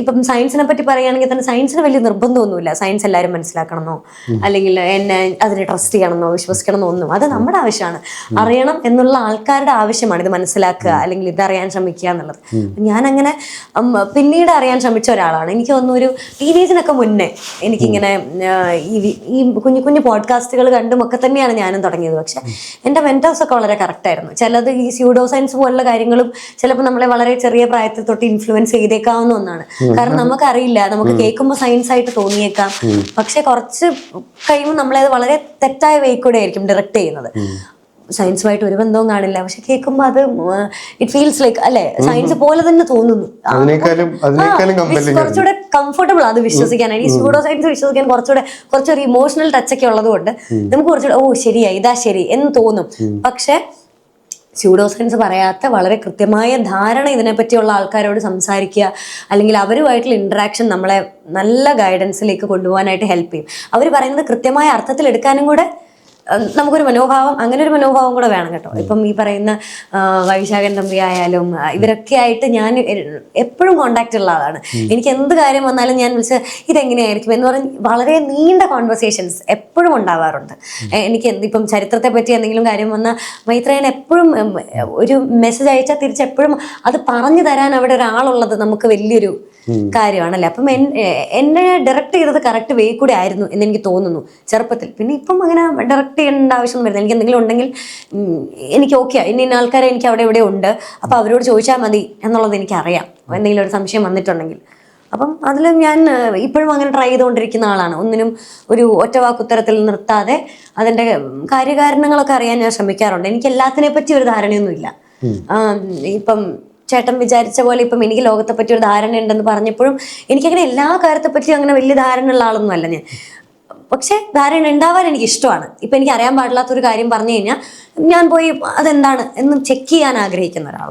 ഇപ്പം സയൻസിനെ പറ്റി പറയുകയാണെങ്കിൽ തന്നെ സയൻസിന് വലിയ നിർബന്ധമൊന്നുമില്ല. സയൻസ് എല്ലാവരും മനസ്സിലാക്കണമെന്നോ അല്ലെങ്കിൽ എന്നെ അതിനെ ട്രസ്റ്റ് ചെയ്യണമെന്നോ വിശ്വസിക്കണമെന്നോ ഒന്നും. അത് നമ്മുടെ ആവശ്യമാണ്. അറിയണം എന്നുള്ള ആൾക്കാരുടെ ആവശ്യമാണ് ഇത് മനസ്സിലാക്കുക അല്ലെങ്കിൽ ഇത് അറിയാൻ ശ്രമിക്കുക എന്നുള്ളത്. ഞാൻ അങ്ങനെ പിന്നീട് അറിയാൻ ശ്രമിച്ച ഒരാളാണ്. എനിക്ക് തോന്നുന്നു ഒരു ടീനേജിനൊക്കെ മുന്നേ എനിക്കിങ്ങനെ ഈ കുഞ്ഞു കുഞ്ഞു പോഡ്കാസ്റ്റുകൾ കണ്ടും ഒക്കെ തന്നെയാണ് ഞാനും തുടങ്ങിയത്. പക്ഷെ എന്റെ മെന്റേഴ്സ് ഒക്കെ വളരെ കറക്റ്റായിരുന്നു ചിലത് ഈ സ്യൂഡോ സയൻസ് പോലുള്ള കാര്യങ്ങളും ചിലപ്പോൾ നമ്മളെ വളരെ ചെറിയ പ്രായത്തിൽ തൊട്ട് ഇൻഫ്ലുവൻസ് ചെയ്തേക്കാവുന്ന ഒന്നാണ്. കാരണം നമുക്കറിയില്ല. നമുക്ക് കേൾക്കുമ്പോൾ സയൻസ് ആയിട്ട് തോന്നിയേക്കാം. പക്ഷെ കുറച്ച് കഴിയുമ്പോൾ നമ്മളത് വളരെ തെറ്റായ വേ കൂടെ ആയിരിക്കും ഡയറക്റ്റ് ചെയ്യുന്നത്. സയൻസുമായിട്ട് ഒരു ബന്ധവും കാണില്ല. പക്ഷെ കേൾക്കുമ്പോൾ അത് ഇറ്റ് ഫീൽസ് ലൈക്ക് അല്ലെ? സയൻസ് പോലെ തന്നെ തോന്നുന്നു. കുറച്ചുകൂടെ കംഫർട്ടബിൾ അത് വിശ്വസിക്കാൻ. ഈ സ്യൂഡോ സയൻസ് വിശ്വസിക്കാൻ കുറച്ചുകൂടെ കുറച്ചൊരു ഇമോഷണൽ ടച്ച് ഒക്കെ ഉള്ളതുകൊണ്ട് നമുക്ക് കുറച്ചുകൂടെ ഓ ശരിയാ ഇതാ ശരി. എന്ന് തോന്നും. പക്ഷെ സ്യൂഡോ സയൻസ് പറയാത്ത വളരെ കൃത്യമായ ധാരണ ഇതിനെപ്പറ്റിയുള്ള ആൾക്കാരോട് സംസാരിക്കുക അല്ലെങ്കിൽ അവരുമായിട്ടുള്ള ഇൻട്രാക്ഷൻ നമ്മളെ നല്ല ഗൈഡൻസിലേക്ക് കൊണ്ടുപോകാനായിട്ട് ഹെൽപ്പ് ചെയ്യും. അവർ പറയുന്നത് കൃത്യമായ അർത്ഥത്തിൽ എടുക്കാനും കൂടെ നമുക്കൊരു മനോഭാവം അങ്ങനെ ഒരു മനോഭാവം കൂടെ വേണം കേട്ടോ. ഇപ്പം ഈ പറയുന്ന വൈശാഖൻ തമ്പി ആയാലും ഇവരൊക്കെ ആയിട്ട് ഞാൻ എപ്പോഴും കോണ്ടാക്ട് ഉള്ള ആളാണ്. എനിക്ക് എന്ത് കാര്യം വന്നാലും ഞാൻ വിളിച്ച് ഇതെങ്ങനെയായിരിക്കും? എന്ന് പറഞ്ഞ് വളരെ നീണ്ട കോൺവെർസേഷൻസ് എപ്പോഴും ഉണ്ടാവാറുണ്ട്. എനിക്ക് ഇപ്പം ചരിത്രത്തെ പറ്റി എന്തെങ്കിലും കാര്യം വന്നാൽ മൈത്രേയൻ എപ്പോഴും ഒരു മെസ്സേജ് അയച്ചാൽ തിരിച്ചെപ്പോഴും അത് പറഞ്ഞു തരാൻ അവിടെ ഒരാളുള്ളത് നമുക്ക് വലിയൊരു കാര്യമാണല്ലേ? അപ്പം എന്നെ ഡയറക്റ്റ് ചെയ്തത് കറക്റ്റ് വേ കൂടെ ആയിരുന്നു എന്ന് എനിക്ക് തോന്നുന്നു ചെറുപ്പത്തിൽ. പിന്നെ ഇപ്പം അങ്ങനെ ഡയറക്റ്റ് ചെയ്യേണ്ട ആവശ്യമൊന്നും വരുന്നില്ല. എനിക്ക് എന്തെങ്കിലും ഉണ്ടെങ്കിൽ എനിക്ക് ഓക്കെ ഇനി ഇന്ന ആൾക്കാരെ എനിക്ക് അവിടെ ഇവിടെ ഉണ്ട്. അപ്പോൾ അവരോട് ചോദിച്ചാൽ മതി എന്നുള്ളത് എനിക്കറിയാം. എന്തെങ്കിലും ഒരു സംശയം വന്നിട്ടുണ്ടെങ്കിൽ. അപ്പം അതിൽ ഞാൻ ഇപ്പോഴും അങ്ങനെ ട്രൈ ചെയ്തുകൊണ്ടിരിക്കുന്ന ആളാണ്. ഒന്നിനും ഒരു ഒറ്റ വാക്കുത്തരത്തിൽ നിർത്താതെ അതിന്റെ കാര്യകാരണങ്ങളൊക്കെ അറിയാൻ ഞാൻ ശ്രമിക്കാറുണ്ട്. എനിക്ക് എല്ലാത്തിനെ പറ്റി ഒരു ധാരണയൊന്നുമില്ല. ഇപ്പം ചേട്ടൻ വിചാരിച്ച പോലെ ഇപ്പം എനിക്ക് ലോകത്തെ പറ്റി ഒരു ധാരണ ഉണ്ടെന്ന് പറഞ്ഞപ്പോഴും എനിക്കങ്ങനെ എല്ലാ കാര്യത്തെ പറ്റി അങ്ങനെ വലിയ ധാരണ ഉള്ള ആളൊന്നും അല്ല ഞാൻ. പക്ഷേ ധാരണ ഉണ്ടാവാൻ എനിക്ക് ഇഷ്ടമാണ്. ഇപ്പം എനിക്ക് അറിയാൻ പാടില്ലാത്തൊരു കാര്യം പറഞ്ഞു കഴിഞ്ഞാൽ ഞാൻ പോയി അതെന്താണ് എന്ന് ചെക്ക് ചെയ്യാൻ ആഗ്രഹിക്കുന്ന ഒരാളാണ്.